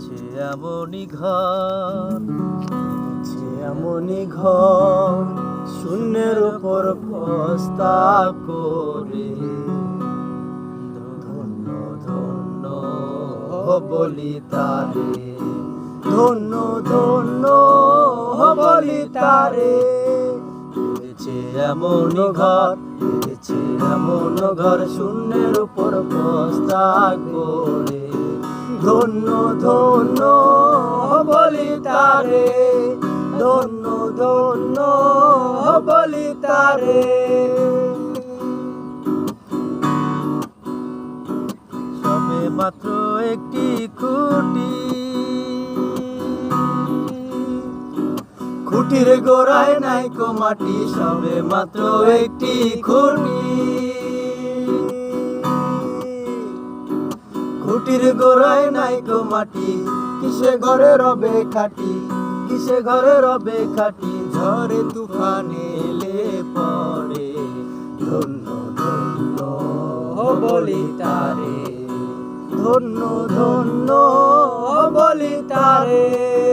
পেয়েছে এমনই ঘর পেয়েছে এমনই ঘর, শূন্যের উপর বস্তা করে। ধন্য ধন্য বলি তারে, ধন্য ধন্য বলি তারে। পেয়েছে এমন ঘর, পেয়েছে এমন ঘর, শূন্যের উপর বস্তা করে। ধন্য ধন্য বলি তারে। ধন্য ধন্য বলি তারে। সবে মাত্র একটি খুঁটি। খুঁটির গোড়ায় নাই মাটি, সবে মাত্র একটি খুঁটি। খুঁটির গোড়ায় নাই কো মাটি। কিসে ঘরে রবে খাটি? কিসে ঘরে রবে খাটি? ঝড়ে তুফানে এলে পড়ে ধন্য ধন্য বলি তারে। ধন্য ধন্য বলি তারে।